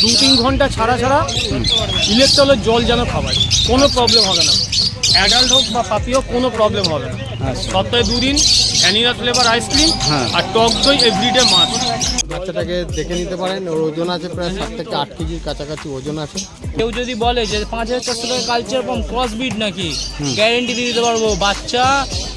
দু তিন ঘণ্টা ছাড়া ছাড়া ইলেকট্রলের জল যেন খাওয়ায় কোনো প্রবলেম হবে না। অ্যাডাল্ট হোক বা পাপি হোক কোনো প্রবলেম হবে না। আচ্ছা। সপ্তাহে দুদিন ভ্যানিলা ফ্লেভার আইসক্রিম। আর টক দই এভরিডে মাছ বাচ্চাটাকে দেখে নিতে পারেন ওর ওজন আছে প্রায় সাত থেকে আট কেজির কাছাকাছি ওজন আছে। কেউ যদি বলে যে পাঁচ হাজার চারশো টাকা কালচার পাম্প ক্রস বিট নাকি গ্যারেন্টি দিয়ে দিতে পারব। বাচ্চা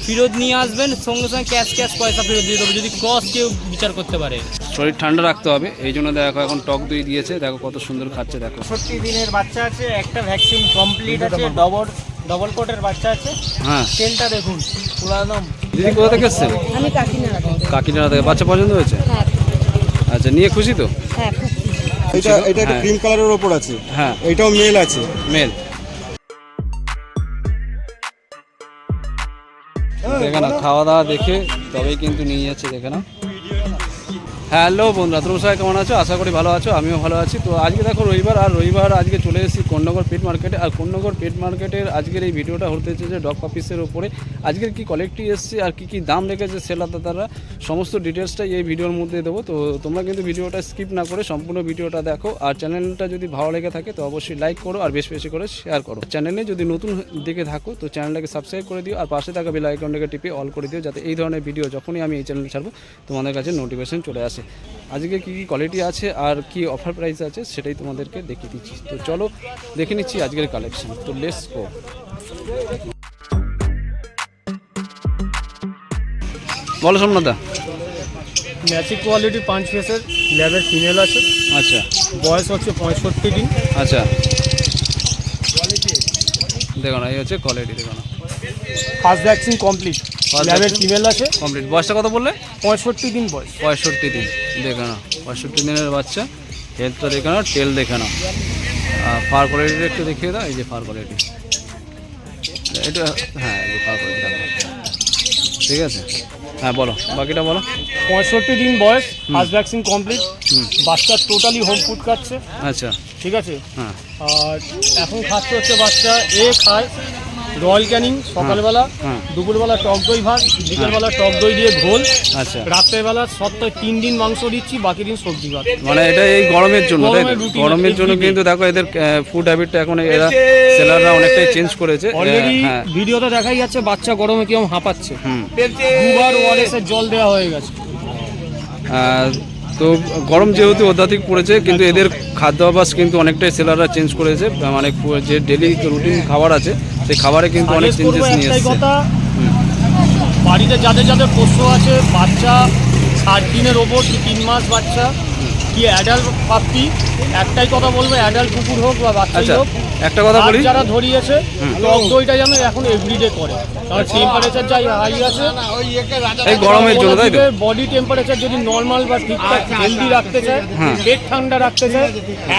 ফেরত নিয়ে আসবেন সঙ্গে সঙ্গে ক্যাশ ক্যাশ পয়সা ফেরত দিয়ে দেবো। যদি ক্রস কেউ বিচার করতে পারে। শরীর ঠান্ডা রাখতে হবে এই জন্য দেখো এখন টক দই দিয়েছে দেখো কত সুন্দর খাচ্ছে দেখো। পঁয়ষট্টি দিনের বাচ্চা আছে একটা ভ্যাকসিন কমপ্লিট আছে ডবল ডবল কোটের বাচ্চা আছে। হ্যাঁ। তেলটা দেখুন পুরো একদম দিদি কোথা থেকে এসছেন আমি কাকিনাড়া থেকে। কাকিনাড়া থেকে। বাচ্চা পছন্দ হয়েছে? হ্যাঁ। আচ্ছা নিয়ে খুশি তো? হ্যাঁ এটা এটা একটা হ্যাঁ। ক্রিম কালারের ওপর আছে। হ্যাঁ। এটাও মেল আছে। মেল দেখে না খাওয়া দাওয়া দেখে তবেই কিন্তু নিয়ে যাচ্ছে দেখে না হ্যালো বন্ধুরা, তোমরা সবাই কেমন আছো? আশা করি ভালো আছো, আমিও ভালো আছি। তো আজকে দেখো রবিবার, আর রবিবার আজকে চলে এসেছি কোন্নগর পেট মার্কেটে। আর কোন্নগর পেট মার্কেটের আজকের এই ভিডিওটা হতে হচ্ছে ডগ পাপিসের উপরে আজকের কি কোয়ালিটি এসছে আর কি কি দাম রেখেছে সেলাদাতারা সমস্ত ডিটেলসটাই এই ভিডিওর মধ্যে দেবো। তো তোমরা কিন্তু ভিডিওটা স্কিপ না করে সম্পূর্ণ ভিডিওটা দেখো। আর চ্যানেলটা যদি ভালো লেগে থাকে তো অবশ্যই লাইক করো আর বেশি বেশি করে শেয়ার করো। চ্যানেলে যদি নতুন দিকে থাকো তো চ্যানেলটাকে সাবস্ক্রাইব করে দিও আর পাশে থাকা বেল আইকনটাকে টিপে অল করে দিও, যাতে এই ধরনের ভিডিও যখনই আমি এই চ্যানেলে ছাড়বো, তোমাদের কাছে নোটিফিকেশন চলে আসে। আজকে কী কী কোয়ালিটি আছে আর কি অফার প্রাইস আছে সেটাই তোমাদেরকে দেখিয়ে দিচ্ছি। তো চলো দেখে নিচ্ছি আজকের কালেকশন তো লেস গো বলো সোমনাথা ম্যাচিক কোয়ালিটি পাঁচ পিসের ল্যাবের ফিমেল আছে। আচ্ছা। বয়স হচ্ছে পঁয়ষট্টি দিন। আচ্ছা। দেখো না এই হচ্ছে কোয়ালিটি দেখো না। ফার্স্ট ভ্যাকসিন কমপ্লিট ল্যাবের? ফিমেল আছে। কমপ্লিট বয়সটা কত বললে? পঁয়ষট্টি দিন বয়স। পঁয়ষট্টি দিন দেখে না পঁয়ষট্টি দিনের বাচ্চা। হেলথটা দেখে নাও টেল দেখে নাও। ফার কোয়ালিটি একটু দেখিয়ে দাও এই যে ফার কোয়ালিটি এটা হ্যাঁ এই যে ফার কোয়ালিটি ঠিক আছে? হ্যাঁ বলো বাকিটা বলো। পঁয়ষট্টি দিন বয়স ফার্স্ট ভ্যাকসিন কমপ্লিট বাচ্চা টোটালি হোম ফুড খাচ্ছে। আচ্ছা। ঠিক আছে? হ্যাঁ। আর এখন খাচ্ছে হচ্ছে বাচ্চা এ খায়। রয়্যাল ক্যানিং সকালবেলা হ্যাঁ। দুপুরবেলা টক দই ভাত বিকেলবেলা টক দই দিয়ে ঘোল আচ্ছা। রাত্রেবেলা সপ্তাহে তিন দিন মাংস দিচ্ছি বাকি দিন সবজি ভাত। মানে এটা এই গরমের জন্য গরমের জন্য কিন্তু দেখো এদের ফুড হ্যাবিটটা এখন এরা সেলাররা অনেকটাই চেঞ্জ করেছে। অলরেডি হ্যাঁ। ভিডিওতে দেখাই যাচ্ছে বাচ্চা গরমে কিরম হাঁপাচ্ছে। দুবার ওয়ারেস এর জল দেওয়া হয়ে গেছে। তো গরম যেহেতু অত্যাধিক পড়েছে কিন্তু এদের খাদ্যাভ্যাস কিন্তু অনেকটাই সেলাররা চেঞ্জ করেছে। মানে যে ডেলি রুটিন খাবার আছে সেই খাবারে কিন্তু অনেক চেঞ্জেস নিয়ে কথা। বাড়িতে যাদের যাদের পোষ্য আছে বাচ্চা ষাট দিনের ওপর কি তিন মাস বাচ্চা? কি অ্যাডাল্ট পাপ্পি? একটাই কথা বলব অ্যাডাল্ট কুকুর হোক বা বাচ্চাই আচ্ছা হোক একটা কথা বলি। যারা ধরিয়েছে টক দইটা যেন এখন এভরিডে করে। কারণ টেম্পারেচার যাই হাই আছে এই গরমের জন্য তাই তো? বডি টেম্পারেচার যদি নর্মাল বা ঠিকঠাক হেলদি রাখতে চায়। পেট ঠান্ডা রাখতে চায়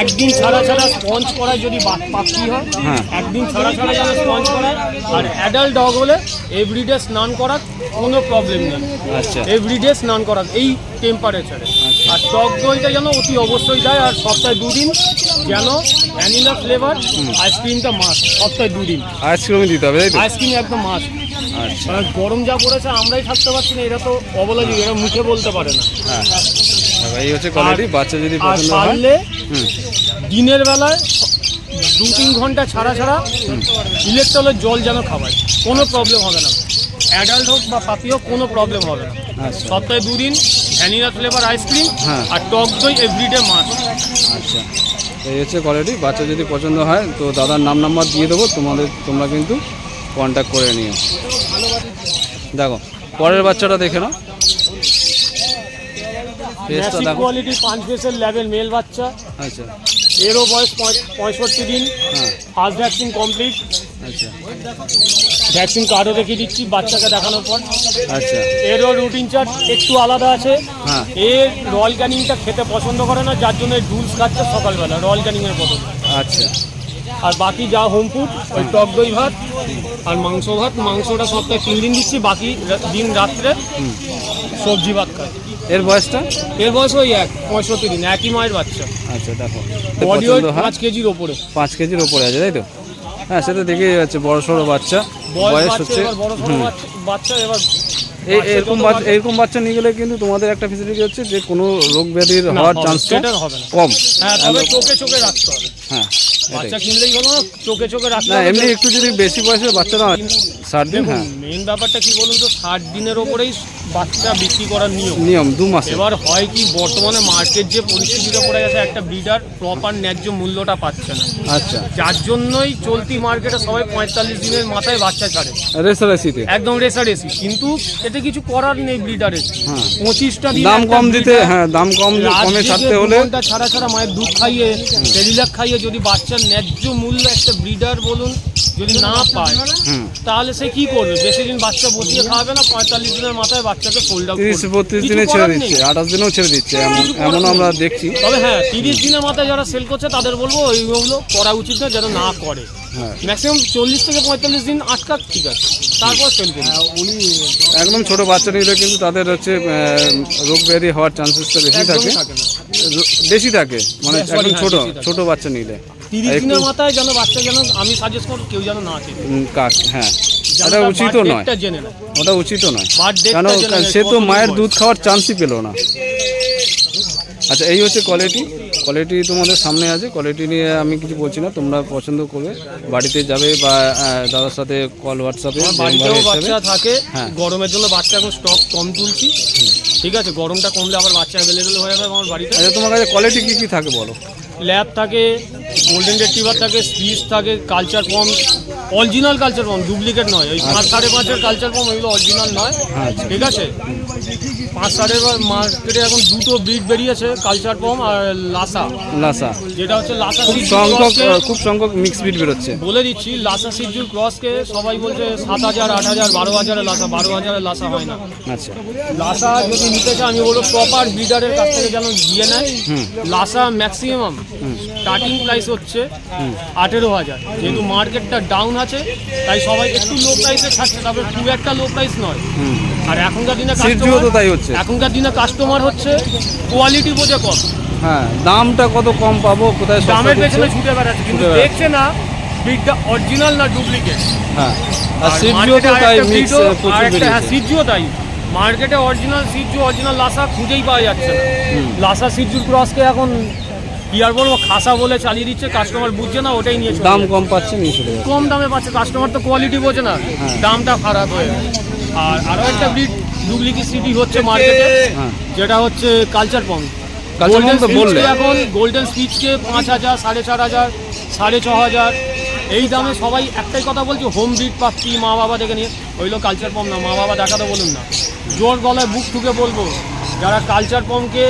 একদিন ছাড়া ছাড়া স্পঞ্জ করায় যদি পাখি হয়। একদিন ছাড়া ছাড়া যেন স্পঞ্জ করায় আর অ্যাডাল্ট ডগ হলে এভরিডে স্নান করার কোনো প্রবলেম নেই। আচ্ছা। এভরিডে স্নান করার এই টেম্পারেচারে আর টক দইটা যেন অতি অবশ্যই দেয় আর সপ্তাহে দুদিন যেন ভ্যানিলা ফ্লেভার আইসক্রিমটা মাস সপ্তাহে দুদিন। আইসক্রিমই দিতে হবে তাই তো? আইসক্রিম একদম মাস আচ্ছা। গরম যা পড়েছে আমরাই থাকতে পারছি না এরা তো অবলা জীব এরা মুখে বলতে পারে না। হ্যাঁ। এই হচ্ছে কোয়ালিটি বাচ্চা যদি পছন্দ হয় দিনের বেলায় দু তিন ঘণ্টা ছাড়া ছাড়া ইলেকট্রলের জল যেন খাওয়ায় কোনো প্রবলেম হবে না। অ্যাডাল্ট হোক বা পাপি হোক কোনো প্রবলেম হবে না। আচ্ছা। সপ্তাহে দুদিন ভ্যানিলা ফ্লেভার আইসক্রিম হ্যাঁ। আর টক দই এভরিডে মাছ আচ্ছা। এই হচ্ছে কোয়ালিটি বাচ্চা যদি পছন্দ হয় তো দাদার নাম নাম্বার দিয়ে দেবো তোমাদের তোমরা কিন্তু কন্ট্যাক্ট করে নিও। দেখো পরের বাচ্চাটা দেখে নাও। ফেসটা ম্যাসিভ দেখো। কোয়ালিটি পাঁচ পেসের লেভেল মেল বাচ্চা। আচ্ছা। এরও বয়স পঁয়- পঁয়ষট্টি দিন। হ্যাঁ। ফার্স্ট ভ্যাকসিন কমপ্লিট আচ্ছা। ভ্যাকসিন কার্ডও রেখে দিচ্ছি বাচ্চাকে দেখানোর পর। আচ্ছা। এরও রুটিন চার্ট একটু আলাদা আছে। হ্যাঁ। এর রয়্যাল ক্যানিংটা খেতে পছন্দ করে না যার জন্য ডুলস খাচ্ছে সকালবেলা রয়্যাল ক্যানিংয়ের বদল। আচ্ছা। আর বাকি যা হোম ফুড ওই টক দই ভাত আর মাংস ভাত মাংসটা সপ্তাহে তিন দিন দিচ্ছি বাকি দিন রাত্রে সবজি ভাত খায় এর বয়সটা? এর বয়স ওই এক পঁয়ষট্টি দিন একই মায়ের বাচ্চা। আচ্ছা দেখো। বডি ওয়েট পাঁচ কেজির ওপরে। পাঁচ কেজির ওপরে আছে তাই তো? হ্যাঁ সেটা দেখেই যাচ্ছে বড় সড়ো বাচ্চা। বয়স হচ্ছে বাচ্চা- এবার এরকম বাচ্চা এরকম বাচ্চা নিয়ে গেলে কিন্তু তোমাদের একটা ফেসিলিটি হচ্ছে যে কোনো রোগ ব্যাধির হওয়ার চান্স চান্সটা। কম। হ্যাঁ তবে চোখে চোখে রাখতে হবে। হ্যাঁ। বাচ্চা কিনলেই হলো চোখে চোখে রাখতে না এমনি একটু যদি বেশি বয়সের বাচ্চা না ষাট দিন হ্যাঁ। মেন ব্যাপারটা কি বলুন তো ষাট দিনের ওপরেই বাচ্চা বিক্রি করার নিয়ম। নিয়ম দু মাসে এবার হয় কি বর্তমানে মার্কেট যে পরিস্থিতিটা পড়ে গেছে একটা ব্রিডার প্রপার ন্যায্য মূল্যটা পাচ্ছে না। আচ্ছা। যার জন্যই চলতি মার্কেটে সবাই পঁয়তাল্লিশ দিনের মাথায় বাচ্চা ছাড়ে। রেসারেসিতে একদম রেসারেসি কিন্তু এতে কিছু করার নেই ব্রিডারের হ্যাঁ। পঁচিশটা দাম কম দিতে হ্যাঁ দাম কম কমে ছাড়তে হলে ছাড়া ছাড়া মায়ের দুধ খাইয়ে খাইয়ে যদি বাচ্চার ন্যায্য মূল্য একটা ব্রিডার বলুন যদি না পায় তাহলে সে কি করবে? বেশি দিন বাচ্চা বসিয়ে খাওয়াবে না পঁয়তাল্লিশ দিনের মাথায় বাচ্চাকে ফোল্ড আউট তিরিশ বত্রিশ দিনে ছেড়ে দিচ্ছে আঠাশ দিনেও ছেড়ে দিচ্ছে এমন এমন আমরা দেখছি। তবে হ্যাঁ তিরিশ দিনের মাথায় যারা সেল করছে তাদের বলব ওইগুলো করা উচিত না যেন না করে। হ্যাঁ। ম্যাক্সিমাম চল্লিশ থেকে পঁয়তাল্লিশ দিন আটকাক ঠিক আছে। তারপর সেল করবে। একদম ছোট বাচ্চা নিলে কিন্তু তাদের হচ্ছে রোগ ব্যাধি হওয়ার চান্সেসটা বেশি থাকে। বেশি থাকে মানে একদম ছোট ছোট বাচ্চা নিলে। তিরিশ দিনের মাথায় যেন বাচ্চা যেন আমি সাজেস্ট করব কেউ যেন না খেতে উম, হ্যাঁ। ওটা উচিতও নয়। ওটা উচিতও নয়। কেন সে তো মায়ের দুধ খাওয়ার চান্সই পেল না। আচ্ছা এই হচ্ছে কোয়ালিটি কোয়ালিটি তোমাদের সামনে আছে। কোয়ালিটি নিয়ে আমি কিছু বলছি না। তোমরা পছন্দ করবে। বাড়িতে যাবে বা দাদার সাথে কল হোয়াটসঅ্যাপে বাড়িতেও বাচ্চা থাকে। হ্যাঁ। গরমের জন্য বাচ্চা এখন স্টক কম তুলছি। ঠিক আছে? গরমটা কমলে আবার বাচ্চা অ্যাভেলেবেল হয়ে যাবে আমার বাড়িতে। আচ্ছা তোমার কাছে কোয়ালিটি কী কী থাকে বলো? ল্যাব থাকে গোল্ডেন রেট্রিভার থাকে স্পিচ থাকে culture form original culture form duplicate নয়। ওই পাঁচ সাড়ে পাঁচের কালচার ফর্ম এগুলো অরিজিনাল নয়। আচ্ছা। ঠিক আছে? পাঁচ সাড়ে মার্কেটে এখন দুটো ব্রিড বেরিয়েছে কালচার ফর্ম আর লাসা লাসা যেটা হচ্ছে লাসা খুব সংখ্যক খুব সংখ্যক মিক্স বিট বেরোচ্ছে। বলে দিচ্ছি লাসা সিজুর ক্রসকে সবাই বলছে সাত হাজার আট হাজার বারো হাজারের লাসা বারো হাজারের লাসা হয় না। আচ্ছা। লাসা যদি নিতে চায় আমি বলব প্রপার ব্রিডারের কাছ থেকে যেন গিয়ে নেয়। লাসা ম্যাক্সিমাম স্টার্টিং প্রাইস হচ্ছে আঠেরো হাজার। যেহেতু মার্কেটটা ডাউন আছে তাই সবাই একটু লো প্রাইসে থাকছে তবে খুব একটা লো প্রাইস নয়। আর এখনকার দিনে তাই হচ্ছে। এখনকার দিনে কাস্টমার হচ্ছে কোয়ালিটি বোঝে কম। হ্যাঁ দামটা কত কম পাবো কোথায় দামের পেছনে ছুটে বেড়াচ্ছে কিন্তু দেখছে না ব্রিডটা অরিজিনাল না ডুপ্লিকেট হ্যাঁ আর সিজিও তো তাই মিক্স প্রচুর আরেকটা হ্যাঁ বেরিয়েছে সিজিও তাই মার্কেটে অরিজিনাল সিজু অরিজিনাল লাসা খুঁজেই পাওয়া যাচ্ছে না। লাসা সিজুর ক্রসকে এখন কি আর বলব খাসা বলে চালিয়ে দিচ্ছে কাস্টমার বুঝছে না ওটাই নিয়ে দাম কম পাচ্ছে নিয়ে চলে যাচ্ছে কম দামে পাচ্ছে কাস্টমার তো কোয়ালিটি বোঝে না হ্যাঁ। দামটা খারাপ হয়ে আর আরও একটা ব্রিড ডুপ্লিকেট সিটি হচ্ছে মার্কেটে হ্যাঁ। যেটা হচ্ছে কালচার পং Culture Pong তো বললে। এখন গোল্ডেন স্পিচকে পাঁচ হাজার সাড়ে চার হাজার সাড়ে ছ হাজার এই দামে সবাই একটাই কথা বলছে হোম ব্রিড পাচ্ছি মা বাবা দেখে নিয়ে ওইগুলো কালচার পম না মা বাবা দেখাতে বলুন না জোর গলায় বুক ঠুকে বলব যারা কালচার পমকে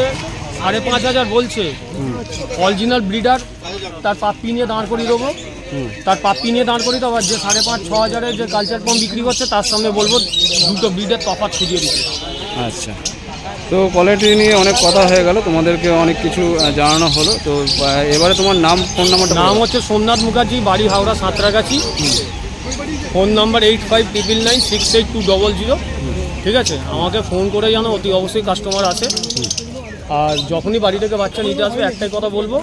সাড়ে পাঁচ হাজার বলছে। অরিজিনাল ব্রিডার তার পাপ্পি নিয়ে দাঁড় করিয়ে দেবো। তার পাপ্পি নিয়ে দাঁড় করিয়ে দেবো আর যে সাড়ে পাঁচ ছ হাজারের যে কালচার পম বিক্রি করছে তার সামনে বলব দুটো ব্রিডের তফাৎ খুঁজিয়ে দিচ্ছে আচ্ছা। তো কোয়ালিটি নিয়ে অনেক কথা হয়ে গেল তোমাদেরকে অনেক কিছু জানানো হলো। তো এবারে তোমার নাম ফোন নাম্বারটা নাম হচ্ছে সোমনাথ মুখার্জি বাড়ি Howrah Santragachi. Phone number eight five triple nine six eight two double zero ঠিক আছে? আমাকে ফোন করে জানো অতি অবশ্যই কাস্টমার আছে। আর যখনই বাড়ি থেকে বাচ্চা নিতে আসবে, একটাই কথা বলব,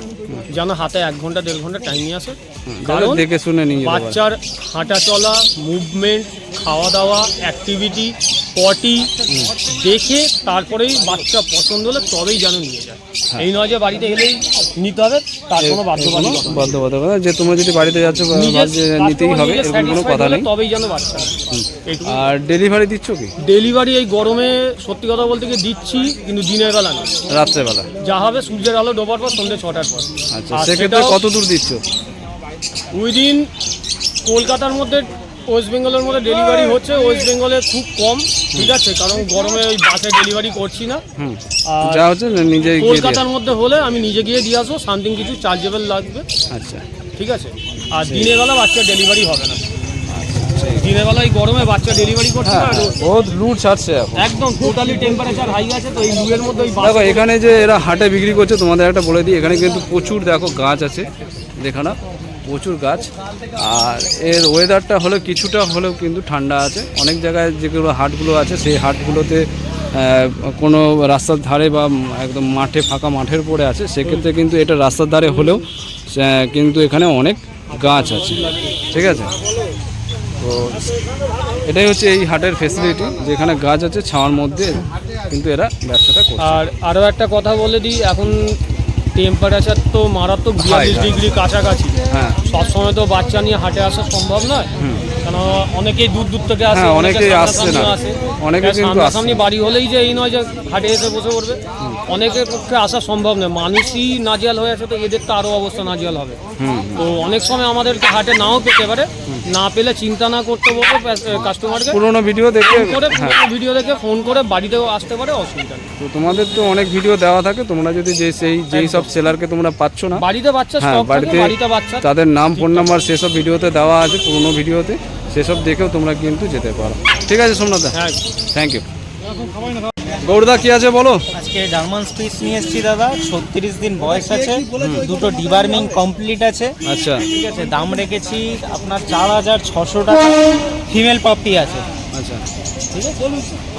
যেন হাতে এক ঘণ্টা, দেড় ঘণ্টা টাইম নিয়ে আসে। কারণ দেখে শুনে নিয়ে বাচ্চার হাঁটা চলা মুভমেন্ট খাওয়া দাওয়া অ্যাক্টিভিটি পটি দেখে তারপরেই বাচ্চা পছন্দ হলে তবেই যেন নিয়ে যায়। এই নয় যে বাড়িতে এলেই নিতে হবে তার কোনো বাধ্যবাধকতা বাধ্যবাধকতা যে তোমরা যদি বাড়িতে যাচ্ছ নিতেই হবে এরকম কোনো কথা নেই। তবেই যেন বাচ্চা আর ডেলিভারি দিচ্ছ কি? ডেলিভারি এই গরমে সত্যি কথা বলতে গিয়ে দিচ্ছি কিন্তু দিনের বেলা না। রাত্রেবেলা। যা হবে সূর্যের আলো ডোবার পর সন্ধ্যে ছটার পর। আচ্ছা সেক্ষেত্রে কত দূর দিচ্ছ? উইদিন কলকাতার মধ্যে ওয়েস্ট বেঙ্গলের মধ্যে ডেলিভারি হচ্ছে। ওয়েস্ট বেঙ্গলে খুব কম ঠিক আছে? কারণ গরমে ওই বাসে ডেলিভারি করছি না। আর যা হচ্ছে নিজে গিয়ে দিয়ে। কলকাতার মধ্যে হলে আমি নিজে গিয়ে দিয়ে আসব সামথিং কিছু চার্জেবল লাগবে। আচ্ছা। ঠিক আছে? আর দিনের বেলা বাচ্চা ডেলিভারি হবে না। দিনের বেলা এই গরমে বাচ্চা ডেলিভারি করছে হ্যাঁ না বহুত লুট ছাড়ছে এখন। একদম টোটালি টেম্পারেচার হাই আছে তো এই লুয়ের মধ্যে ওই দেখো এখানে যে এরা হাটে বিক্রি করছে তোমাদের একটা বলে দিই এখানে কিন্তু প্রচুর দেখো গাছ আছে। দেখো না প্রচুর গাছ। আর এর ওয়েদারটা হলো কিছুটা হলেও কিন্তু ঠান্ডা আছে। অনেক জায়গায় যেগুলো হাটগুলো আছে, সেই হাটগুলোতে কোনো রাস্তার ধারে বা একদম মাঠে, ফাঁকা মাঠের পরে আছে। সেক্ষেত্রে কিন্তু এটা রাস্তার ধারে হলেও কিন্তু এখানে অনেক গাছ আছে। ঠিক আছে? তো এটাই হচ্ছে এই হাটের ফেসিলিটি যেখানে গাছ আছে, ছাওয়ার মধ্যে কিন্তু এরা ব্যবসাটা করছে। আর আরও একটা কথা বলে দিই, এখন টেম্পারেচার তো মারাত্মক বিয়াল্লিশ ডিগ্রি কাছাকাছি। হ্যাঁ। সবসময় তো বাচ্চা নিয়ে হাটে আসা সম্ভব নয়। কেন অনেকেই দূর দূর থেকে আসে হ্যাঁ, অনেকেই আসছে না। আসে। অনেকে কিন্তু সামনাসামনি আসছে। বাড়ি হলেই যে এই নয় যে হাটে এসে বসে পড়বে। অনেকের পক্ষে আসা সম্ভব নয়। মানুষই নাজিয়াল হয়ে আছে তো এদের তো আরও অবস্থা নাজিয়াল হবে। তো অনেক সময় আমাদেরকে হাটে নাও পেতে পারে। না পেলে চিন্তা না করতে বলব কাস্টমারকে পুরোনো ভিডিও দেখে করে হ্যাঁ। ভিডিও দেখে ফোন করে বাড়িতেও আসতে পারে অসুবিধা নেই। তো তোমাদের তো অনেক ভিডিও দেওয়া থাকে। তোমরা যদি যে সেই যেই সব সেলারকে তোমরা পাচ্ছ না। বাড়িতে বাচ্চা হ্যাঁ বাড়িতে বাড়িতে বাচ্চা। তাদের নাম ফোন নাম্বার সেসব ভিডিওতে দেওয়া আছে পুরোনো ভিডিওতে সেসব দেখেও তোমরা কিন্তু যেতে পারো। ঠিক আছে সোমনাথ হ্যাঁ। থ্যাংক ইউ গৌরদা কি আছে বলো? আজকে জার্মান স্পিচ নিয়ে এসেছি দাদা ছত্রিশ দিন বয়স আছে দুটো ডিবার্মিং কমপ্লিট আছে। আচ্ছা। ঠিক আছে দাম রেখেছি আপনার চার হাজার ছশো টাকা ফিমেল পাপ্পি আছে। আচ্ছা। ঠিক আছে?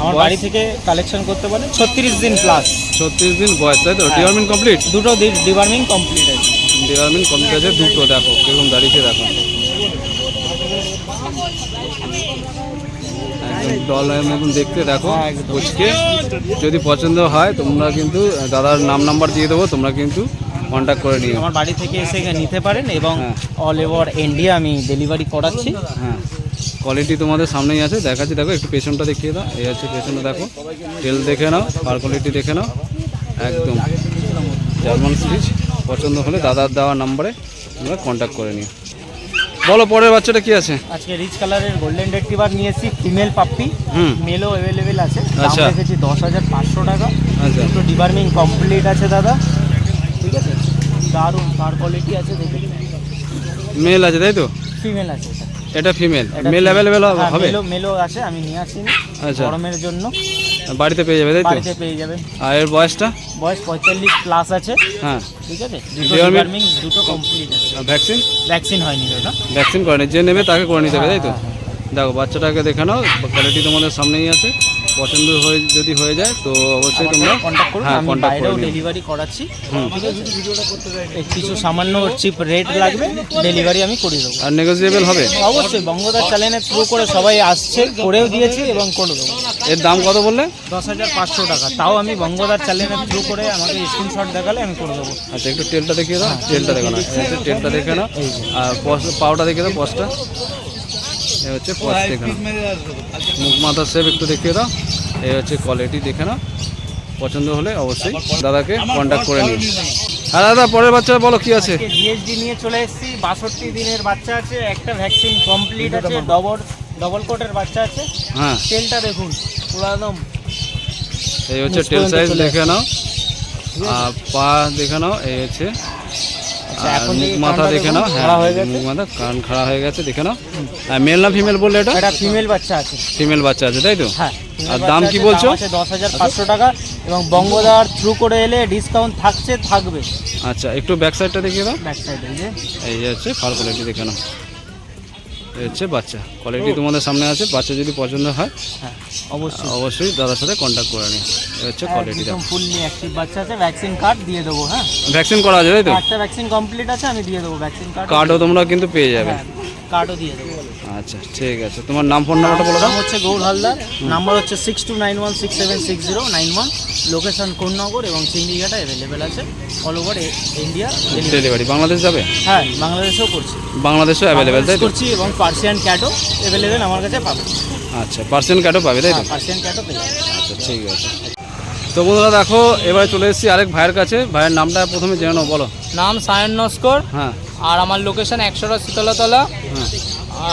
আমার বাড়ি থেকে কালেকশন করতে পারেন ছত্রিশ দিন প্লাস ছত্রিশ দিন বয়স তাই তো? ডিওয়ার্মিন কমপ্লিট দুটো ডিবার্মিং কমপ্লিট আছে। ডিওয়ার্মিন কমপ্লিট আছে দুটো দেখো কীরকম দাঁড়িয়েছে দেখো। একদম মতন দেখতে দেখো। কুচকে যদি পছন্দ হয় তোমরা কিন্তু দাদার নাম নাম্বার দিয়ে দেবো তোমরা কিন্তু কন্ট্যাক্ট করে নিও। আমার বাড়ি থেকে এসে নিতে পারেন এবং। অল ওভার ইন্ডিয়া আমি ডেলিভারি করাচ্ছি। হ্যাঁ। কোয়ালিটি তোমাদের সামনেই আছে দেখাচ্ছি দেখো একটু পেছনটা দেখিয়ে দাও। এই হচ্ছে পেছনটা দেখো। তেল দেখে নাও আর কোয়ালিটি দেখে নাও। একদম জার্মান সিরিজ পছন্দ হলে দাদার দেওয়া নাম্বারে তোমরা কন্ট্যাক্ট করে নিও। বলো পরের বাচ্চাটা কি আছে? আজকে রিচ কালারের গোল্ডেন রেট্রিভার নিয়েছি ফিমেল পাপ্পি মেলও অ্যাভেলেবেল আছে। দাম আচ্ছা। রেখেছি দশ হাজার পাঁচশো টাকা। আচ্ছা। দুটো ডিবার্মিং কমপ্লিট আছে দাদা। ঠিক আছে? দারুণ কার কোয়ালিটি আছে দেখে মেল আছে তাই তো? ফিমেল আছে এটা। Female male. অ্যাভেলেবেল হ্যাঁ, হবে? মেলও আছে আমি নিয়ে আসি আচ্ছা। গরমের জন্য। বাড়িতে পেয়ে যাবে তাই তো? বাড়িতে পেয়ে যাবে। আর এর বয়সটা? বয়স পঁয়তাল্লিশ প্লাস আছে। হ্যাঁ। ঠিক আছে? দুটো দুটো কমপ্লিট আছে। ভ্যাকসিন ভ্যাকসিন হয়নি এটা। ভ্যাকসিন করে যে নেবে তাকে করে নিতে হবে তাই তো? হ্যাঁ, দেখো বাচ্চাটাকে দেখে নাও কোয়ালিটি তোমাদের সামনেই আছে। পছন্দ হয়ে যদি হয়ে যায় তো অবশ্যই তোমরা কন্ট্যাক্ট করুন হ্যাঁ আমি বাইরেও ডেলিভারি করাচ্ছি। কিছু সামান্য চিপ রেট লাগবে ডেলিভারি আমি করে দেবো। আর নেগোসিয়েবল হবে? অবশ্যই বঙ্গদার চ্যানেলের থ্রু করে সবাই আসছে করেও দিয়েছি এবং করে দেবো। এর দাম কত বললে? দশ হাজার পাঁচশো টাকা। তাও আমি বঙ্গদার চ্যানেলের থ্রু করে আমাকে স্ক্রিনশট দেখালে আমি করে দেবো। আচ্ছা একটু তেলটা দেখিয়ে দাও। তেলটা দেখো না তেলটা দেখে নাও। আর পাউটা দেখে দাও পসটা এই হচ্ছে পস দেখে মুখ মাথার শেপ একটু দেখিয়ে দাও। এই হচ্ছে কোয়ালিটি দেখে নাও। পছন্দ হলে অবশ্যই দাদাকে কন্ট্যাক্ট করে নিও। হ্যাঁ দাদা পরের বাচ্চা বলো কি আছে? জিএসডি নিয়ে চলে এসেছি বাষট্টি দিনের বাচ্চা আছে একটা ভ্যাকসিন কমপ্লিট আছে ডবল ডবল কোটের বাচ্চা আছে। হ্যাঁ। তেলটা দেখুন পুরো একদম এই হচ্ছে টেল সাইজ দেখে নাও। আর পা দেখে নাও এই হচ্ছে মুখ মাথা দেখে নাও। হ্যাঁ হয়ে গেছে। মুখ মাথা কান খাড়া হয়ে গেছে দেখে নাও। মেল না ফিমেল বললে এটা? এটা ফিমেল বাচ্চা আছে। ফিমেল বাচ্চা আছে তাই তো? হ্যাঁ আর দাম কি বলছো? দশ হাজার পাঁচশো টাকা এবং বঙ্গদার থ্রু করে এলে ডিসকাউন্ট থাকছে থাকবে। আচ্ছা একটু ব্যাক সাইডটা দেখিয়ে দাও। ব্যাক সাইডে যে। এই যে হচ্ছে ফার কোয়ালিটি দেখে নাও। হচ্ছে বাচ্চা। কোয়ালিটি তোমাদের সামনে আছে বাচ্চা যদি পছন্দ হয় হ্যাঁ অবশ্যই। অবশ্যই দাদার সাথে কন্ট্যাক্ট করে নিই এই হচ্ছে কোয়ালিটি একদম ফুললি অ্যাক্টিভ বাচ্চা আছে ভ্যাকসিন কার্ড দিয়ে দেবো হ্যাঁ? ভ্যাকসিন করা যাবে তো? একটা ভ্যাকসিন কমপ্লিট আছে আমি দিয়ে দেবো ভ্যাকসিন কার্ড কার্ডও তোমরা কিন্তু পেয়ে যাবে। হ্যাঁ কার্ডও দিয়ে দেবো। আচ্ছা ঠিক আছে। তোমার নাম ফোন নাম্বারটা বলে দাও। নাম হচ্ছে গৌর হালদার। নাম্বার হচ্ছে six two nine one six seven six zero nine one location Konnagar এবং চিংড়িঘাটা অ্যাভেলেবেল আছে। All over India delivery Bangladesh যাবে? হ্যাঁ বাংলাদেশেও করছি। বাংলাদেশেও অ্যাভেলেবেল তাই করছি এবং পার্সিয়ান ক্যাটও অ্যাভেলেবেল আমার কাছে পাবে। আচ্ছা পার্সেন্ট কার্ডও পাবে তাই পার্সিয়ান ক্যাটও পেয়ে আচ্ছা ঠিক আছে। তো বন্ধুরা দেখো এবারে চলে এসেছি আরেক ভাইয়ের কাছে। ভাইয়ের নামটা প্রথমে জেনে নাও বলো। নাম সায়ন নস্কর। হ্যাঁ। আর আমার লোকেশন একশোটা শীতলাতলা। হ্যাঁ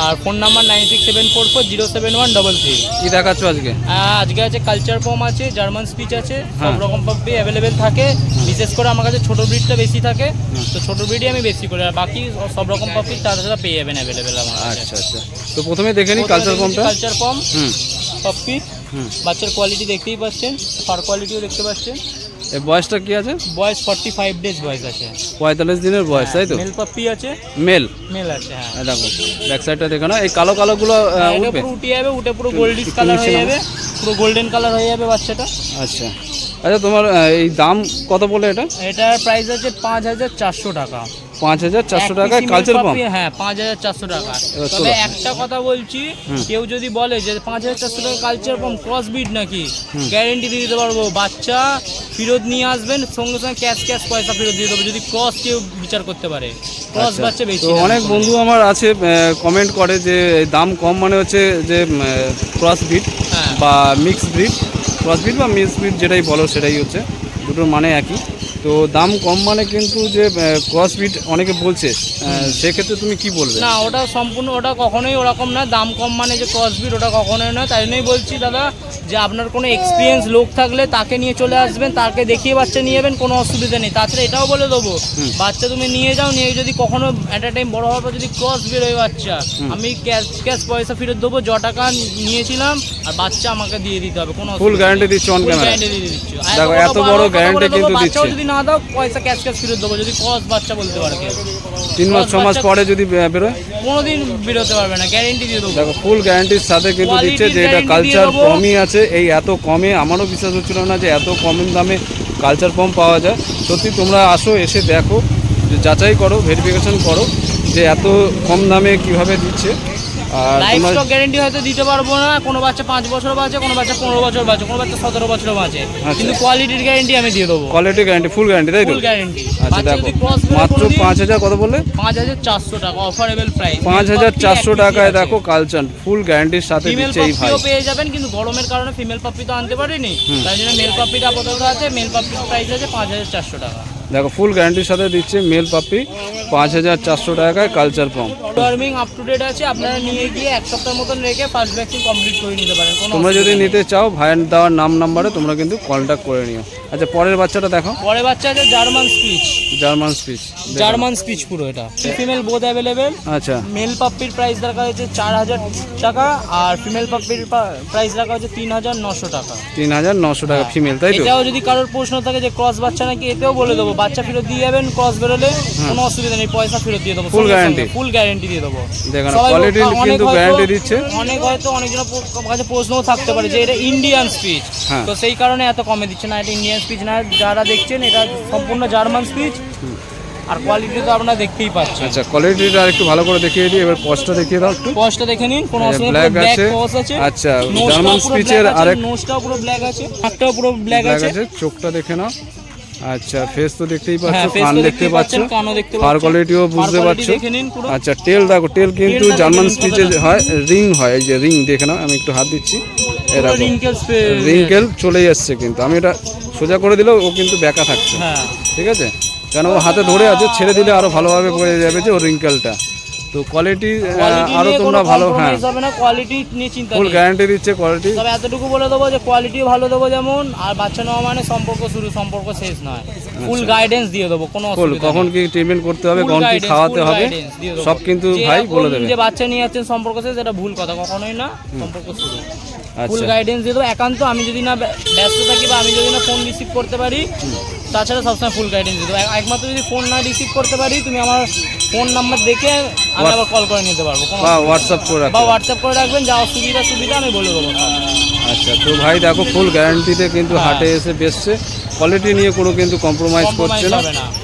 আর phone number nine six seven four four zero seven one double three কী দেখাচ্ছ আজকে? আজকে আছে কালচার ফর্ম আছে জার্মান স্পিচ আছে সব হ্যাঁ। রকম পাবি অ্যাভেলেবেল থাকে। বিশেষ করে আমার কাছে ছোটো ব্রিডটা বেশি থাকে তো ছোটো ব্রিডই আমি বেশি করি আর বাকি সব রকম পাবি তাছাড়া পেয়ে যাবেন অ্যাভেলেবেল আমার আচ্ছা আচ্ছা। তো প্রথমে দেখে নিই কালচার ফর্মটা কালচার ফর্ম হুম। পাপ্পি বাচ্চার কোয়ালিটি দেখতেই পাচ্ছেন ফার কোয়ালিটিও দেখতে পাচ্ছেন। এই বয়সটা কি আছে? বয়স ফর্টি ফাইভ ডেজ বয়স আছে। পঁয়তাল্লিশ দিনের বয়স তাই তো? মেল পাপ্পি আছে। মেল মেল আছে হ্যাঁ। দেখো ব্যাক সাইডটা দেখো না এই কালো কালোগুলো আহ, হ্যাঁ, উঠবে? পুরো উঠে যাবে উঠে পুরো গোল্ডিশ কালার হয়ে যাবে পুরো গোল্ডেন কালার হয়ে যাবে বাচ্চাটা। আচ্ছা। আচ্ছা তোমার এই দাম কত বলে এটা? এটার প্রাইস আছে পাঁচ হাজার চারশো টাকা। পাঁচ হাজার চারশো টাকায় কালচার পাম্প হ্যাঁ পাঁচ হাজার চারশো টাকা। তবে একটা কথা বলছি কেউ যদি বলে যে পাঁচ হাজার চারশো টাকা কালচার পাম্প ক্রস বিট নাকি গ্যারেন্টি দিয়ে দিতে পারব। বাচ্চা ফেরত নিয়ে আসবেন সঙ্গে সঙ্গে ক্যাশ ক্যাশ পয়সা ফেরত দিয়ে দেবো যদি ক্রস কেউ বিচার করতে পারে। ক্রস আচ্ছা, বাচ্চা বেশি অনেক বন্ধু আমার আছে কমেন্ট করে যে দাম কম মানে হচ্ছে যে ক্রস বিট হ্যাঁ। বা মিক্স ব্রিড ক্রস বিট বা মিক্স ব্রিড যেটাই বলো সেটাই হচ্ছে দুটোর মানে একই। তো দাম কম মানে কিন্তু যে ক্রস বিট অনেকে বলছে সেক্ষেত্রে তুমি কি বলবে? না ওটা সম্পূর্ণ ওটা কখনোই ওরকম না। দাম কম মানে যে ক্রসবিট ওটা কখনোই নয়। তাই জন্যই বলছি দাদা যে আপনার কোনো এক্সপিরিয়েন্স লোক থাকলে তাকে নিয়ে চলে আসবেন তাকে দেখিয়ে বাচ্চা নিয়ে যাবেন কোনো অসুবিধা নেই। তাছাড়া এটাও বলে দেবো বাচ্চা তুমি নিয়ে যাও নিয়ে যদি কখনো অ্যাট এ টাইম বড় হওয়ার পর যদি ক্রস বেরোয় বাচ্চা আমি ক্যাশ ক্যাশ পয়সা ফেরত দেবো য টাকা নিয়েছিলাম আর বাচ্চা আমাকে দিয়ে দিতে হবে কোনো ফুল গ্যারান্টি দিচ্ছে অন ক্যামেরা গ্যারান্টি দিয়ে দিচ্ছি। দেখো, এত বড় বলে কিন্তু দিচ্ছে। যদি না দাও পয়সা ক্যাশ ক্যাশ ফেরত দেবো যদি ক্রস বাচ্চা বলতে পারে তিন মাস ছ মাস পরে যদি বেরোয়? কোনোদিন বেরোতে পারবে না গ্যারেন্টি দিয়ে দেবো। দেখো ফুল গ্যারান্টির সাথে কিন্তু দিচ্ছে যে এটা কালচার কমই আছে এই এত কমে আমারও বিশ্বাস হচ্ছিল না যে এত কম দামে কালচার পাম্প পাওয়া যায়। সত্যি তোমরা আসো এসে দেখো যাচাই করো ভেরিফিকেশন করো যে এত কম দামে কীভাবে দিচ্ছে। লাইফ স্টক গ্যারেন্টি হয়তো দিতে পারব না। কোনো বাচ্চা পাঁচ বছর বাঁচে কোনো বাচ্চা পনেরো বছর বাঁচে কোনো বাচ্চা সতেরো বছর বাঁচে। কিন্তু কোয়ালিটির গ্যারেন্টি আমি দিয়ে দেবো। কোয়ালিটি গ্যারান্টি ফুল গ্যারান্টি তাই তো? ফুল গ্যারেন্টি আচ্ছা দেখো মাত্র পাঁচ হাজার কত বললে? পাঁচ হাজার চারশো টাকা অফারেবল প্রাইস পাঁচ হাজার চারশো টাকায় দেখো কালচার ফুল গ্যারান্টির সাথে ফিমেল দিচ্ছে এই ভাই। পেয়ে যাবেন কিন্তু গরমের কারণে ফিমেল পাপ্পি তো আনতে পারিনি। তাই জন্য মেল পাপ্পিটা আপাতত আছে মেল পাপ্পির প্রাইস আছে পাঁচ হাজার চারশো টাকা। দেখো ফুল গ্যারান্টির সাথে দিচ্ছে মেল পাপ্পি পাঁচ হাজার চারশো টাকায় culture pom warming up to date আছে আপনারা নিয়ে গিয়ে এক সপ্তাহ মতন রেখে ফার্স্ট ভ্যাকসিন কমপ্লিট করে নিতে পারেন তোমরা যদি নিতে চাও ভাইয়ের দেওয়ার নাম নাম্বারে তোমরা কিন্তু কন্ট্যাক্ট করে নিও। আচ্ছা পরের বাচ্চাটা দেখো। পরের বাচ্চা আছে German spitz German spitz German spitz পুরো এটা। ফিমেল বোধ অ্যাভেলেবেল আচ্ছা। মেল পাপ্পির প্রাইস রাখা হয়েছে চার হাজার টাকা আর ফিমেল পাপ্পির প্রাইস রাখা হয়েছে তিন হাজার নশো টাকা। তিন হাজার নশো টাকা ফিমেল তাই তো? এটাও যদি কারোর প্রশ্ন থাকে যে ক্রস বাচ্চা নাকি এতেও বলে দেবো বাচ্চা ফেরত দিয়ে যাবেন ক্রস বেরোলে কোনো অসুবিধা নেই পয়সা ফেরত দিয়ে দেবো ফুল guarantee? ফুল গ্যারেন্টি দিয়ে দেবো। দেখো না, সবাই quality অনেক কিন্তু হয়তো- দিচ্ছে। অনেক হয়তো অনেকজনের কাছে প্রশ্নও থাকতে পারে যে এটা ইন্ডিয়ান স্পিচ। তো সেই কারণে এত কমে দিচ্ছে না এটা ইন্ডিয়ান স্পিচ না যারা দেখছেন এটা সম্পূর্ণ জার্মান স্পিচ আর কোয়ালিটি তো আপনারা দেখতেই পাচ্ছেন। আচ্ছা কোয়ালিটিটা একটু ভালো করে দেখিয়ে দিই এবার পজটা দেখিয়ে দাও একটু। পজটা দেখে নিন কোনো হ্যাঁ, অসুবিধা ব্ল্যাক আছে। আচ্ছা, জার্মান স্পিচের আরেক- নোজটাও পুরো ব্ল্যাক আছে হাতটাও পুরো ব্ল্যাক আছে চোখটা দেখে নাও। আচ্ছা ফেস তো দেখতেই পাচ্ছ হ্যাঁ, কান দেখতে পাচ্ছ ফার কোয়ালিটিও বুঝতে পারছ। আচ্ছা টেল দেখো টেল কিন্তু জার্মান স্পিচে হয় রিং হয় এই যে রিং দেখে নাও আমি একটু হাত দিচ্ছি। পে- রিঙ্কেল চলে যাচ্ছে কিন্তু। আমি এটা সোজা করে দিলেও ও কিন্তু ব্যাকা থাকছে। হ্যাঁ। ঠিক আছে? কেন ও হাতে ধরে আছে ছেড়ে দিলে আরও ভালোভাবে পড়ে যাবে যে ও রিঙ্কেলটা তো কোয়ালিটি আরও তোমরা ভালো হ্যাঁ। হবে না কোয়ালিটি নিয়ে চিন্তা ফুল গ্যারান্টি দিচ্ছে কোয়ালিটি তবে এতটুকু বলে দেবো যে কোয়ালিটি ভালো দেবো যেমন আর বাচ্চা নেওয়া মানে সম্পর্ক শুরু সম্পর্ক শেষ নয়। ফুল গাইডেন্স দিয়ে দেবো কোনো ফুল অসুবিধা কখন কি ট্রিটমেন্ট করতে হবে কখন কি খাওয়াতে হবে। সব কিন্তু ভাই বলে দেবে। যে বাচ্চা নিয়ে যাচ্ছেন সম্পর্ক শেষ এটা ভুল কথা কখনোই না সম্পর্ক শুরু। ফুল আচ্ছা গাইডেন্স দিয়ে দেবো একান্ত আমি যদি না ব্যস্ত থাকি বা আমি যদি না ফোন রিসিভ করতে পারি তাছাড়া সবসময় ফুল গাইডেন্স দেবো একমাত্র যদি ফোন না রিসিভ করতে পারি তুমি আমার ফোন নাম্বার দেখে আমি আবার কল করে নিতে পারব। বা হোয়াটসঅ্যাপ করে বা হোয়াটসঅ্যাপ করে রাখবেন যা অসুবিধা সুবিধা আমি বলে দেবো আচ্ছা তো ভাই দেখো ফুল গ্যারান্টিতে কিন্তু হ্যাঁ। হাটে এসে বেসছে কোয়ালিটি নিয়ে কোনো কিন্তু কম্প্রোমাইজ করছে না।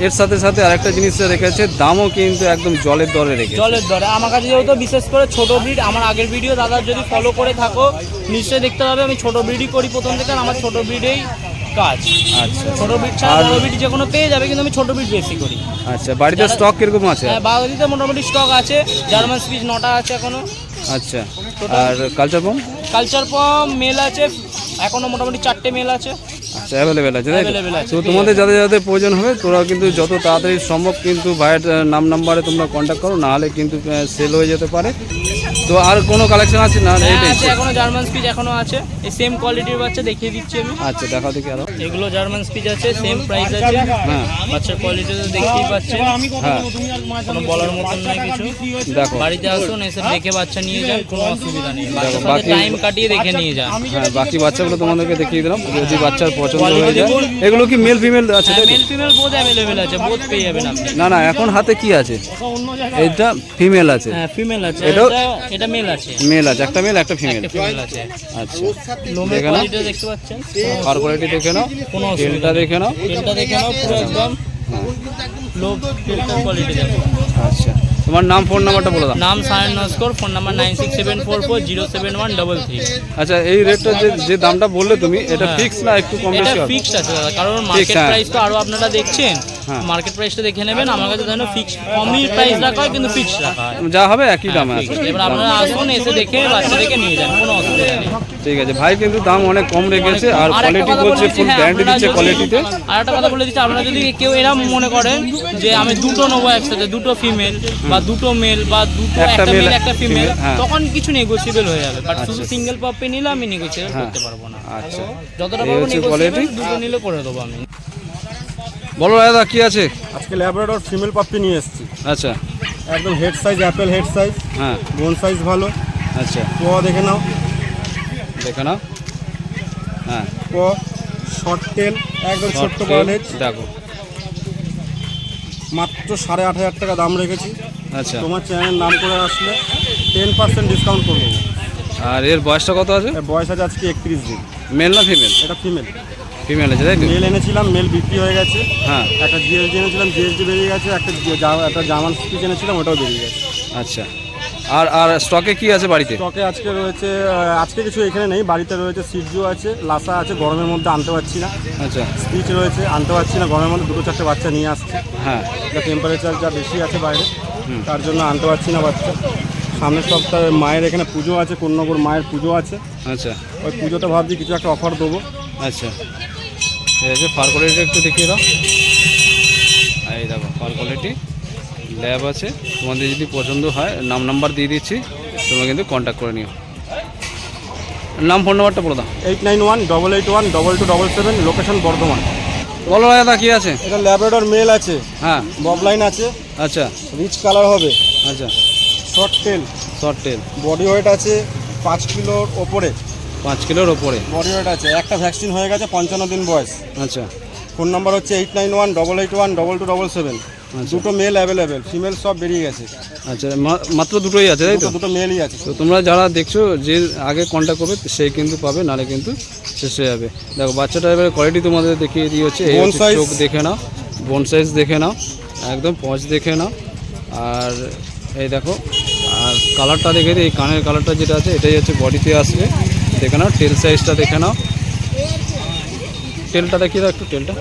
এর সাথে সাথে আরেকটা জিনিস রেখেছে দামও কিন্তু একদম জলের দরে রেখে জলের দরে। আমার কাছে যেহেতু বিশেষ করে ছোট ব্রিড আমার আগের ভিডিও দাদা যদি ফলো করে থাকো নিশ্চয়ই দেখতে পাবে আমি ছোট ব্রিডই করি প্রথম থেকে আমার ছোট ব্রিডেই কাজ। আচ্ছা। ছোট ব্রিড ছাড়া বড় ব্রিড যে কোনো পেয়ে যাবে কিন্তু আমি ছোট ব্রিড বেশি করি। আচ্ছা বাড়িতে স্টক কীরকম আছে? হ্যাঁ বাঙালিতে মোটামুটি স্টক আছে। জার্মান স্পিচ নটা আছে এখনও। আচ্ছা। আর culture pom culture pom male আছে। এখনও মোটামুটি চারটে মেল আছে। আচ্ছা অ্যাভেলেবেল আছে তাই তো? তোমাদের যাদের যাদের প্রয়োজন হবে তোরা কিন্তু যত তাড়াতাড়ি সম্ভব কিন্তু ভাইয়ের নাম নাম্বারে তোমরা কন্ট্যাক্ট করো নাহলে কিন্তু সেল হয়ে যেতে পারে। তো আর কোনো কালেকশন আছে? না হ্যাঁ আছে এখনও জার্মান স্পিচ এখনও আছে। এই সেম কোয়ালিটির বাচ্চা দেখিয়ে দিচ্ছি আমি। আচ্ছা দেখাও দেখি আরও। এগুলো জার্মান স্পিচ আছে সেম প্রাইস আছে। হ্যাঁ। বাচ্চার কোয়ালিটি তো দেখতেই পাচ্ছেন। হ্যাঁ। কোনো বলার মতন নয় কিছু। দেখো। বাড়িতে আসুন এসে দেখে বাচ্চা নিয়ে যান কোনো অসুবিধা নেই। বাচ্চার বাকি- টাইম কাটিয়ে দেখে নিয়ে যান। হ্যাঁ বাকি বাচ্চাগুলো তোমাদেরকে দেখিয়ে দিলাম। যদি বাচ্চার পছন্দ হয়ে যায় এগুলো কি মেল ফিমেল আছে মেল ফিমেল বোধ অ্যাভেলেবেল আছে বোধ পেয়ে যাবেন আপনি। না না এখন হাতে কি আছে? এটা ফিমেল আছে। হ্যাঁ ফিমেল আছে। এটা এটা মেল আছে। মেল আছে একটা মেল একটা ফিমেল আছে। আচ্ছা। লোমের কোয়ালিটি দেখতে পাচ্ছেন। কার কোয়ালিটি দেখে নাও। কোনো তেলটা দেখে নাও। তেলটা দেখে নাও পুরো একদম লো ফিল্টার কোয়ালিটি দেখো আচ্ছা। তোমার নাম ফোন নাম্বারটা বলে দাও। নাম Sayan Naskar phone number nine six seven four four zero seven one double three আচ্ছা এই রেটটা যে যে দামটা বললে তুমি এটা হ্যাঁ। ফিক্স না একটু কম বেশি হবে? ফিক্সড আছে দাদা কারণ মার্কেট হ্যাঁ। প্রাইস তো আরও আপনারা দেখছেন। হ্যাঁ। মার্কেট প্রাইসটা দেখে নেবেন আমার কাছে ধরেন ফিক্স কমই প্রাইস রাখা হয় কিন্তু ফিক্স রাখা হয়। যা হবে একই দামে আছে। এবার আপনারা আসুন এসে দেখে বাচ্চা দেখে নিয়ে যান কোনো অসুবিধা নেই। ঠিক আছে ভাই কিন্তু দাম অনেক কম রেখেছে আর কোয়ালিটি বলছে ফুল হ্যাঁ, গ্যারান্টি দিচ্ছে কোয়ালিটিতে আর একটা কথা বলে দিচ্ছি আপনারা যদি কেউ এরম মনে করেন যে আমি দুটো নেব একসাথে দুটো ফিমেল বা দুটো মেল বা দুটো একটা মেল একটা ফিমেল হ্যাঁ। তখন কিছু নেগোসিয়েবল হয়ে যাবে। বাট শুধু সিঙ্গেল পাপ্পি নিলে আমি নেগোসিয়েবল হ্যাঁ। করতে পারব না। আচ্ছা। যতটা পারব নেগোসিয়েবল দুটো নিলে করে দেবো আমি। বলো দাদা কি আছে? আজকে ল্যাবরেটর ফিমেল পাপ্পি নিয়ে এসেছি। আচ্ছা। একদম head size apple head size হ্যাঁ। বোন সাইজ ভালো। আচ্ছা। প দেখে নাও। দেখে নাও। হ্যাঁ। প শর্ট টেল একদম ছোট্ট বড় দেখো। মাত্র সাড়ে আট হাজার টাকা দাম রেখেছি। আচ্ছা। তোমার চ্যানেল নাম করে আসলে টেন পার্সেন্ট ডিসকাউন্ট করব। আর এর বয়সটা কত আছে? এর বয়স আছে আজকে একত্রিশ দিন। মেল না ফিমেল এটা ফিমেল ফিমেল আছে তাই তো? মেল এনেছিলাম মেল বিক্রি হয়ে গেছে। হ্যাঁ। একটা জিএসডি এনেছিলাম জিএসডি বেরিয়ে গেছে একটা জি- একটা জামান স্পিচ এনেছিলাম ওটাও বেরিয়ে গেছে। আচ্ছা। আর আর স্টকে কি আছে বাড়িতে? স্টকে আজকে রয়েছে আহ, আজকে কিছু এখানে নেই বাড়িতে রয়েছে সিটজু আছে লাসা আছে গরমের মধ্যে আনতে পারছি না। আচ্ছা। স্পিচ রয়েছে আনতে পারছি না গরমের মধ্যে দুটো চারটে বাচ্চা নিয়ে আসছে। হ্যাঁ। যা টেম্পারেচার যা বেশি আছে বাইরে তার জন্য আনতে পারছি না বাচ্চা। সামনের সপ্তাহে মায়ের এখানে পুজো আছে কোন্নগর মায়ের পুজো আছে। আচ্ছা। ওই পুজোতে ভাবছি কিছু একটা অফার দেবো। আচ্ছা। ঠিক আছে ফার কোয়ালিটি একটু দেখিয়ে দাও। এই দেখো ফার কোয়ালিটি ল্যাব আছে। তোমাদের যদি পছন্দ হয় নাম নাম্বার দিয়ে দিচ্ছি তোমরা কিন্তু কন্ট্যাক্ট করে নিও। নাম ফোন নাম্বারটা বলে দাও। Eight nine one double eight one double two double seven location Bardhaman. বলো দাদা কি আছে? এটা ল্যাবরেটর মেল আছে। হ্যাঁ। ববলাইন আছে। আচ্ছা। রিচ কালার হবে। আচ্ছা। Short tail short tail body weight আছে পাঁচ কিলোর ওপরে। পাঁচ কিলোর ওপরে। বডি ওয়েট আছে। একটা ভ্যাকসিন হয়ে গেছে পঞ্চান্ন দিন বয়স। আচ্ছা। ফোন নাম্বার হচ্ছে eight nine one double eight one double two double seven. দুটো মেল অ্যাভেলেবেল ফিমেল সব বেরিয়ে গেছে। আচ্ছা মাত্র দুটোই আছে তাই তো? দুটো মেলই আছে। তো তোমরা যারা দেখছ যে আগে কন্ট্যাক্ট করবে সেই কিন্তু পাবে নাহলে কিন্তু শেষ হয়ে যাবে। দেখো বাচ্চাটা এবারে কোয়ালিটি তোমাদের দেখিয়ে দিয়ে হচ্ছে। চোখ দেখে নাও বোন সাইজ দেখে নাও একদম পঁচ দেখে নাও। আর এই দেখো আর কালারটা দেখে দিই এই কানের কালারটা যেটা আছে এটাই হচ্ছে বডিতে আসবে। দেখে নাও টেল সাইজটা দেখে নাও। টেলটা দেখিয়ে দাও একটু টেলটা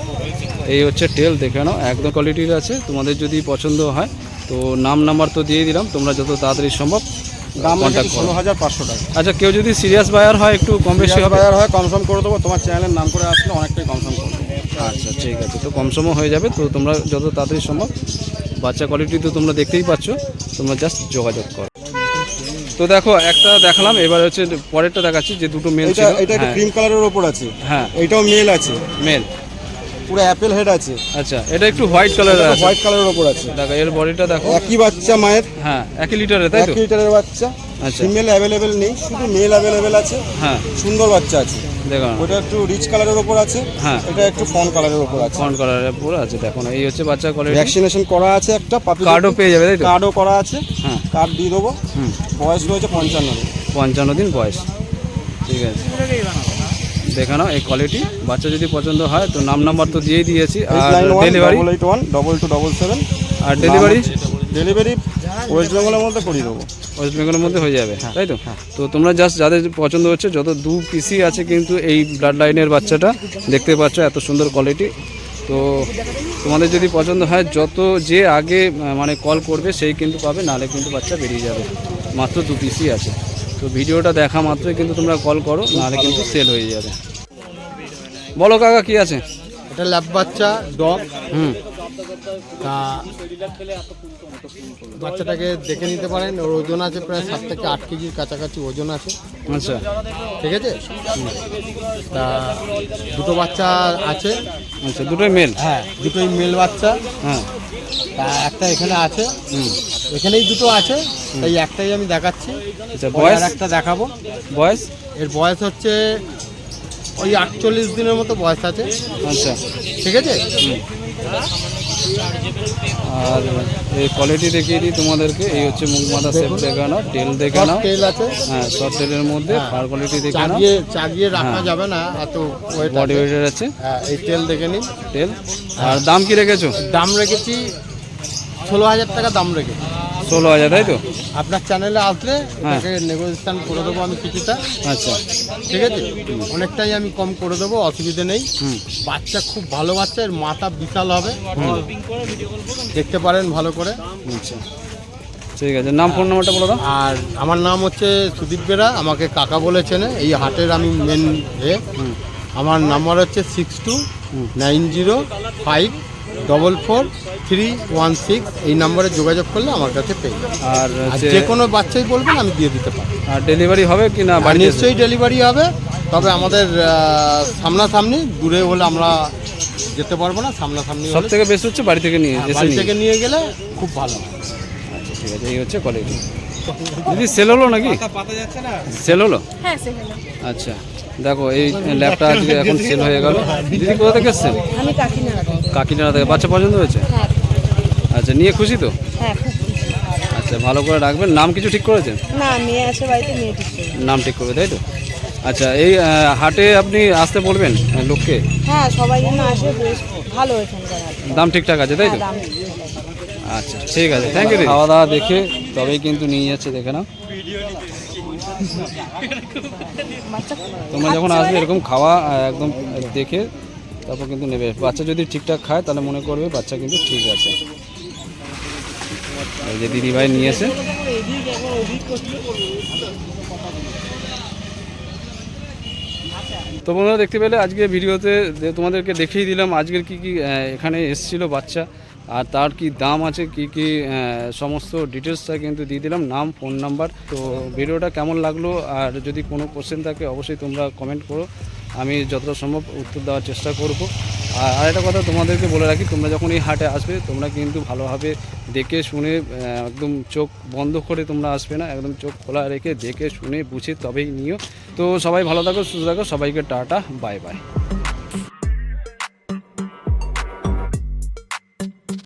এই হচ্ছে টেল দেখে নাও একদম কোয়ালিটির আছে। তোমাদের যদি পছন্দ হয় তো নাম নাম্বার তো দিয়ে দিলাম তোমরা যত তাড়াতাড়ি সম্ভব দাম কন্ট্যাক্ট হাজার পাঁচশো টাকা। আচ্ছা কেউ যদি সিরিয়াস বায়ার হয় একটু কম বেশি বাজার হয় কনফার্ম করে দেবো তোমার চ্যানেলের নাম করে আসলে অনেকটাই কনফার্ম করে দেবো। আচ্ছা ঠিক আছে তো কম সময় হয়ে যাবে তো তোমরা যত তাড়াতাড়ি সম্ভব বাচ্চা কোয়ালিটি তো তোমরা দেখতেই পাচ্ছ তোমরা জাস্ট যোগাযোগ করো। তো দেখো একটা দেখালাম এবার হচ্ছে পরেরটা দেখাচ্ছি যে দুটো মেল এটা ছিল। এটা একটা ক্রিম কালারের ওপর আছে। হ্যাঁ। এটাও মেল আছে। মেল পুরো অ্যাপেল হেড আছে। আচ্ছা এটা একটু হোয়াইট কালারের আছে। হোয়াইট কালারের ওপর আছে। দেখো এর বডিটা দেখো। একই বাচ্চা মায়ের। হ্যাঁ একই লিটারে তাই তো? একই লিটারের বাচ্চা। আচ্ছা। ফিমেল অ্যাভেলেবেল নেই শুধু মেল অ্যাভেলেবেল আছে। হ্যাঁ। সুন্দর বাচ্চা আছে। ওটা একটু রিচ কালারের আছে। হ্যাঁ। এটা একটু ফন কালারের ওপর আছে। কালারের আছে এই হচ্ছে বাচ্চা কোয়ালিটি ভ্যাকসিনেশন করা আছে একটা পাপি কার্ডও পেয়ে যাবে তাই তো? কার্ডও করা আছে। হ্যাঁ। কার্ড দিয়ে দেবো। হুম। বয়স রয়েছে পঞ্চান্ন দিন। পঞ্চান্ন দিন বয়স। ঠিক আছে। দেখে নাও এই কোয়ালিটি বাচ্চা যদি পছন্দ হয় তো নাম নাম্বার তো দিয়েই দিয়েছি আর delivery double eight one double two double seven আর ডেলিভারি ডেলিভারি ওয়েস্ট বেঙ্গলের মধ্যে করিয়ে দেবো। ওয়েস্ট বেঙ্গলের মধ্যে হয়ে যাবে তাই তো? তো তোমরা জাস্ট যাদের পছন্দ হচ্ছে যত দু পিসি আছে কিন্তু এই ব্লাড লাইনের বাচ্চাটা দেখতে পাচ্ছ এত সুন্দর কোয়ালিটি তো তোমাদের যদি পছন্দ হয় যত যে আগে মানে কল করবে সেই কিন্তু পাবে নাহলে কিন্তু বাচ্চা বেরিয়ে যাবে। মাত্র দু পিসি আছে। তো ভিডিওটা দেখা মাত্রই কিন্তু তোমরা কল করো নাহলে কিন্তু সেল হয়ে যাবে। বলো কাকা কি আছে? এটা ল্যাব বাচ্চা ডগ হুম। তা বাচ্চাটাকে দেখে নিতে পারেন। ওর ওজন আছে প্রায় সাত থেকে আট কেজির কাছাকাছি ওজন আছে। আচ্ছা। ঠিক আছে? তা দুটো বাচ্চা আছে। আচ্ছা দুটোই মেল হ্যাঁ দুটোই মেল বাচ্চা। হ্যাঁ। তা একটা এখানে আছে। হুম। এখানেই দুটো আছে। তাই একটাই আমি দেখাচ্ছি। আচ্ছা বয়স? একটা দেখাবো। বয়স? এর বয়স হচ্ছে ওই আটচল্লিশ দিনের মতো বয়স আছে। আচ্ছা। ঠিক আছে? আর এই কোয়ালিটি দেখিয়ে দিই তোমাদেরকে। এই হচ্ছে মুখ মাথা শেপ দেখে নাও তেল দেখে নাও। তেল আছে। হ্যাঁ সব তেলের মধ্যে ফার কোয়ালিটি দেখে নাও। চাগিয়ে রাখা যাবে না এত ওয়েট বডি ওয়েটের আছে। হ্যাঁ এই তেল দেখে নিন। তেল আর দাম কি রেখেছো? দাম রেখেছি ষোলো হাজার টাকা দাম রেখেছি। ষোলো হাজার তাই তো? আপনার চ্যানেলে আসলে হ্যাঁ। তাকে নেগোসিয়েশন করে দেবো আমি কিছুটা। আচ্ছা। ঠিক আছে? অনেকটাই আমি কম করে দেবো অসুবিধা নেই। বাচ্চা খুব ভালো বাচ্চা এর মাথা বিশাল হবে। দেখতে পারেন ভালো করে। আচ্ছা। ঠিক আছে নাম ফোন নাম্বারটা বলো দাও আর আমার নাম হচ্ছে সুদীপ বেরা আমাকে কাকা বলেছেন এই হাটের আমি মেন এ। আমার নাম্বার হচ্ছে six two nine zero five double four three one six এই নাম্বারে যোগাযোগ করলে আমার কাছে পেয়ে। আর যে কোনো বাচ্চাই বলবেন আমি দিয়ে দিতে পারি আর ডেলিভারি হবে কি না আর নিশ্চয়ই ডেলিভারি হবে তবে আমাদের সামনাসামনি দূরে হলে আমরা যেতে পারব না সামনাসামনি সব থেকে বেস্ট হচ্ছে বাড়ি থেকে নিয়ে হ্যাঁ, বাড়ি থেকে নিয়ে গেলে খুব ভালো। হয়। আচ্ছা ঠিক আছে এই হচ্ছে কোয়ালিটি দিদি সেল হলো নাকি? সেল হলো? হ্যাঁ আচ্ছা দেখো এই ল্যাপটা আজকে এখন সেল হয়ে গেল। দিদি কোথা থেকে এসছেন? কাকিনাড়া থেকে। বাচ্চা পছন্দ হয়েছে? হ্যাঁ আচ্ছা নিয়ে খুশি তো? হ্যাঁ খুব খুশি। আচ্ছা ভালো করে রাখবেন। নাম কিছু ঠিক করেছেন? না মেয়ে আছে বাড়িতে মেয়ে ঠিক করে নাম ঠিক করবে তাই তো? আচ্ছা এই হাটে আপনি আসতে বলবেন লোককে? হ্যাঁ সবাই যেন আসে বেশ ভালো এখানকার দাম ঠিকঠাক আছে তাই তো? হ্যাঁ। আচ্ছা ঠিক আছে থ্যাংক ইউ খাওয়া দাওয়া দেখে তবেই কিন্তু নিয়ে যাচ্ছে দেখে না তোমরা যখন আসবে এরকম খাওয়া একদম দেখে তারপর কিন্তু নেবে। বাচ্চা যদি ঠিকঠাক খায় তাহলে মনে করবে বাচ্চা কিন্তু ঠিক আছে। এই যে দিদিভাই নিয়েছে। তো বন্ধুরা দেখতে পেলে আজকে ভিডিওতে তোমাদেরকে দেখিয়ে দিলাম আজকের কি কি এখানে এসছিল বাচ্চা আর তার কি দাম আছে, কি কি সমস্ত ডিটেলসটা কিন্তু দিয়ে দিলাম, নাম ফোন নাম্বার তো ভিডিওটা কেমন লাগল আর যদি কোনো কোশ্চেন থাকে অবশ্যই তোমরা কমেন্ট করো। আমি যতটা সম্ভব উত্তর দেওয়ার চেষ্টা করব। আর একটা কথা তোমাদেরকে বলে রাখি, তোমরা যখন এই হাটে আসবে, তোমরা কিন্তু ভালোভাবে দেখে শুনে একদম চোখ বন্ধ করে তোমরা আসবে না, একদম চোখ খোলা রেখে দেখে শুনে বুঝে তবেই নিও। তো সবাই ভালো থাকো, সুস্থ থাকো, সবাইকে টাটা, বাই বাই।